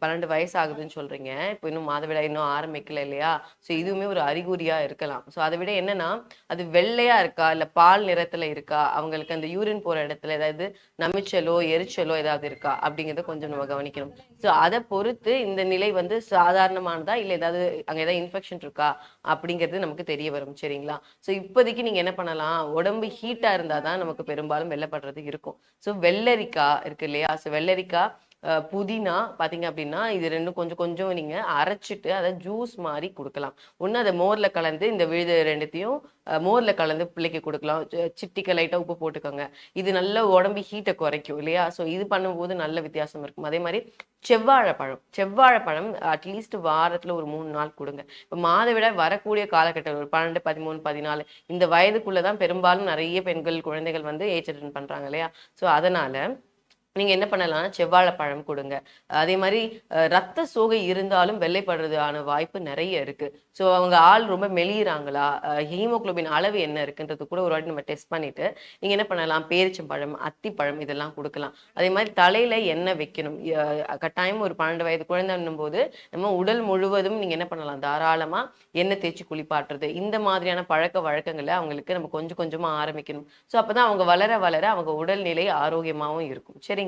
பன்னெண்டு வயசு ஆகுதுன்னு சொல்றீங்க. இப்போ இன்னும் மாதவிடாய் இன்னும் ஆரம்பிக்கல இல்லையா? ஸோ இதுவுமே ஒரு அறிகுறியா இருக்கலாம். ஸோ அதை விட என்னன்னா அது வெள்ளையா இருக்கா? இல்ல பால் நிறத்துல இருக்கா? அவங்களுக்கு அந்த யூரின் போற இடத்துல ஏதாவது நமிச்சலோ எரிச்சலோ ஏதாவது இருக்கா? அப்படிங்கறத கொஞ்சம் நம்ம கவனிக்கணும். ஸோ அதை பொறுத்து இந்த நிலை வந்து சாதாரணமானதா? இல்ல ஏதாவது அங்க ஏதாவது இன்ஃபெக்ஷன் இருக்கா? அப்படிங்கிறது நமக்கு தெரிய வரும். சரிங்களா? ஸோ இப்போதைக்கு நீங்க என்ன பண்ணலாம்? உடம்பு ஹீட்டா இருந்தா தான் நமக்கு பெரும்பாலும் வெள்ளப்படுறது இருக்கும். ஸோ வெள்ளரிக்காய் இருக்கு இல்லையா? ஸோ வெள்ளரிக்காய் புதினா பார்த்தீங்க அப்படின்னா இது ரெண்டும் கொஞ்சம் கொஞ்சம் நீங்கள் அரைச்சிட்டு அதை ஜூஸ் மாதிரி கொடுக்கலாம். ஒன்று அதை மோரில் கலந்து இந்த விழுது ரெண்டுத்தையும் மோரில் கலந்து பிள்ளைக்கு கொடுக்கலாம். சிட்டிக்க லைட்டாக உப்பு போட்டுக்கோங்க. இது நல்ல உடம்பு ஹீட்டை குறைக்கும் இல்லையா? ஸோ இது பண்ணும்போது நல்ல வித்தியாசம் இருக்கும். அதே மாதிரி செவ்வாழைப்பழம். செவ்வாழைப்பழம் அட்லீஸ்ட் வாரத்தில் ஒரு மூணு நாள் கொடுங்க. இப்போ மாதவிட வரக்கூடிய காலகட்டம் ஒரு பன்னெண்டு பதிமூணு பதினாலு இந்த வயதுக்குள்ளே தான் பெரும்பாலும் நிறைய பெண்கள் குழந்தைகள் வந்து ஏஜ் அட்டன் பண்ணுறாங்க இல்லையா? ஸோ அதனால் நீங்க என்ன பண்ணலாம்? செவ்வாழைப்பழம் கொடுங்க. அதே மாதிரி ரத்த சோகை இருந்தாலும் வெள்ளைப்படுறதுக்கான வாய்ப்பு நிறைய இருக்கு. ஸோ அவங்க ஆள் ரொம்ப மெலியிறாங்களா? ஹீமோகுளோபின் அளவு என்ன இருக்குன்றது கூட ஒரு வாட்டி நம்ம டெஸ்ட் பண்ணிட்டு நீங்க என்ன பண்ணலாம்? பேரிச்சம்பழம் அத்திப்பழம் இதெல்லாம் கொடுக்கலாம். அதே மாதிரி தலையில எண்ணெய் வைக்கணும். கட்டாயம் ஒரு பன்னெண்டு வயது குழந்தைன்னும் போது நம்ம உடல் முழுவதும் நீங்க என்ன பண்ணலாம்? தாராளமா எண்ணெய் தேய்ச்சி குளிப்பாட்டுறது. இந்த மாதிரியான பழக்க வழக்கங்களை அவங்களுக்கு நம்ம கொஞ்சம் கொஞ்சமா ஆரம்பிக்கணும். ஸோ அப்பதான் அவங்க வளர வளர அவங்க உடல்நிலை ஆரோக்கியமாகவும் இருக்கும். சரிங்க